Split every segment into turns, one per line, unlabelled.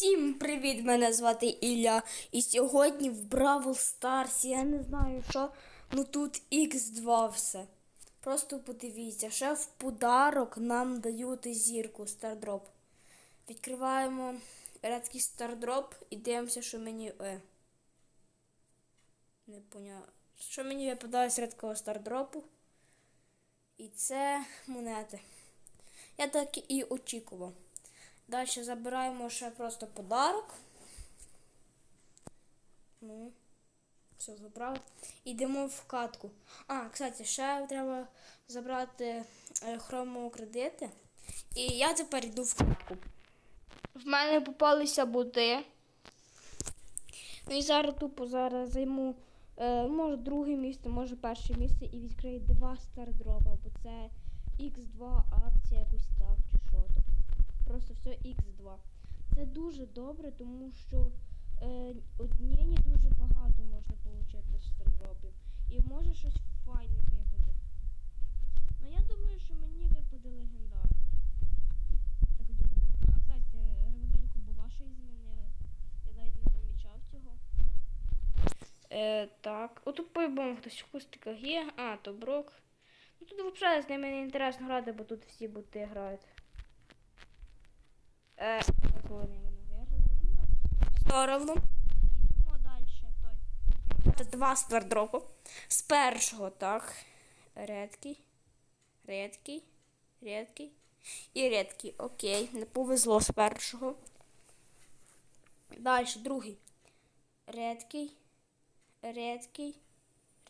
Всім привіт! Мене звати Ілля. І сьогодні в Бравл Старсі, я не знаю що, ну тут X2 все. Просто подивіться, ще в подарок нам дають зірку Стардроп. Відкриваємо рядкий стардроп і дивимося, що мені. Е. Не поняла. Що мені випадає з рядкого стардропу. І це монети. Я так і очікував. Далі забираємо ще просто подарок. Ну, все забрали. Йдемо в катку. А, кстати, ще треба забрати е, хромокредити. І я тепер йду в катку. В мене попалися бути. Ну і зараз тупо зараз займу. Е, може друге місце, може перше місце і відкрию два стардропа, бо це X2 акція якось так чи що. Просто все X2. Це дуже добре, тому що е, однієї дуже багато можна отримати з стардропів. І може щось файне випаде. Ну я думаю, що мені випаде легендарка. Так думаю. А, кстати, ремодельку була ще й змінили. Я навіть не замічав цього. Е, так, отут по-любому хтось в кустиках є. А, то брок. Ну тут взагалі з ними не інтересно грати, бо тут всі бути грають. Е. Все равно. Йдемо далі. Той. Це два ствердропу. З першого, так. Редкий. Редкий. Редкий. І редкий. Окей. Не повезло з першого. Далі, другий. Редкий. Редкий.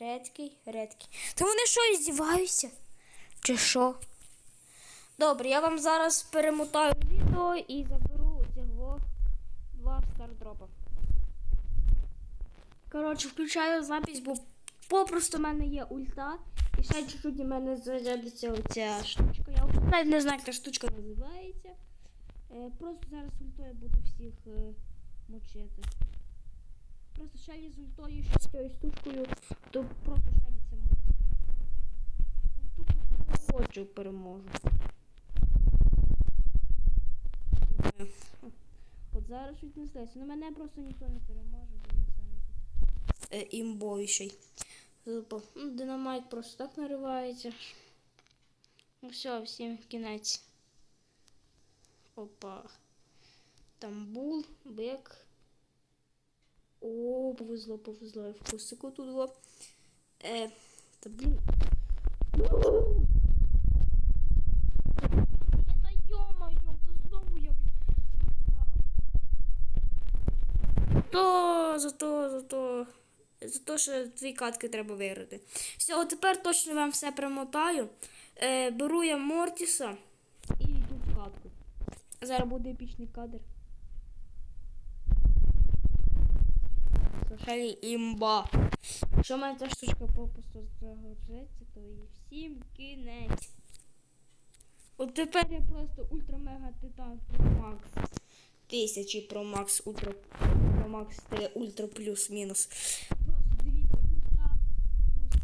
Редкий, редкий. Та вони що, здіваються? Чи що? Добре, я вам зараз перемотаю відео і заберу цього два стардропа. Коротше, включаю запись, бо попросту в мене є ульта. І ще чуть-чуть у мене зарядиться оця штучка. Я навіть не знаю, як та штучка називається. Е, просто зараз ультою буду всіх е, мочити. Просто ще із ультою, ще з цією штучкою, то просто ще це може. Тупо хочу переможу. От зараз не стається. Ну мене просто ніхто не переможе, бо я самі тут е, імбовіший. Тупо, ну, Динамайк просто так наривається. Ну все, всім кінець. Опа. Тамбул, бик. О, повезло, повезло. Я в кусику тут було. Е, та блін. Та йо-моє, та знову я То, зато, зато. Зато, що дві катки треба виграти. Все, тепер точно вам все примотаю. Е, беру я Мортіса і йду в катку. Зараз буде епічний кадр. Слушай, імба. Якщо в мене ця штучка попросту загоржеться, то і всім кінець. От тепер я просто ультра-мега титан Pro Max. Тисячі Pro Max, Ультра Pro Max, Ультра плюс мінус. Просто дивіться, ульта плюс.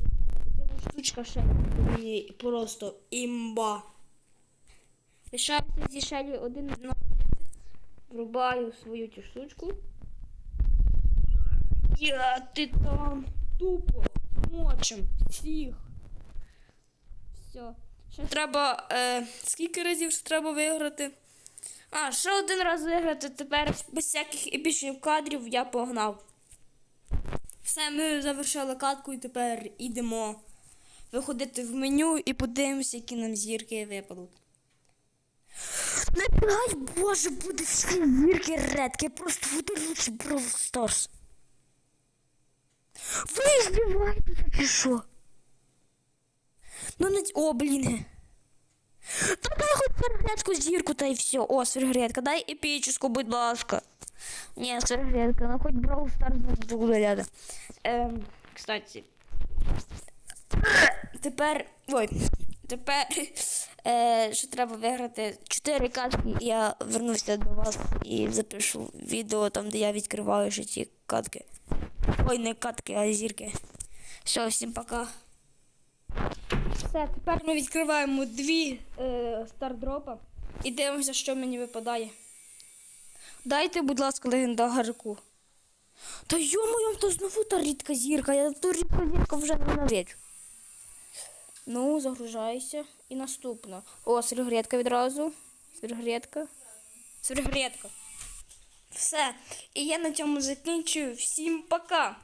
Оця штучка ще мені просто імба. Лишаюся зі Шелі один на. Врубаю свою цю штучку. Я титан тупо мочим всіх. Все. Ще треба. Е, скільки разів ще треба виграти? А, ще один раз виграти. Тепер без всяких епічних кадрів я погнав. Все, ми завершили катку і тепер йдемо виходити в меню і подивимося, які нам зірки випадуть. Не дай Боже, буде всі зірки редки, просто футуруючи Brawl Stars. Ви здіваєтеся чи що? Ну не... О, блін. Сергретку зірку та й все. О, сергретка, дай епічку, будь ласка. Ні, сергретка, ну хоч Brawl Stars буде рядом. Ем, кстати. Тепер. Ой. Тепер е, що треба виграти 4 катки, я вернуся до вас і запишу відео там, де я відкриваю ще ці катки. Ой, не катки, а зірки. Все, всім пока. Все, тепер ми відкриваємо дві е, стардропа і дивимося, що мені випадає. Дайте, будь ласка, легендарку. Та йо-моє, то знову та рідка зірка. Я ту рідку зірку вже ненавиджу. Ну, загружайся. І наступна. О, сергретка відразу. Сергретка. Сергретка. Все. І я на цьому закінчую. Всім пока.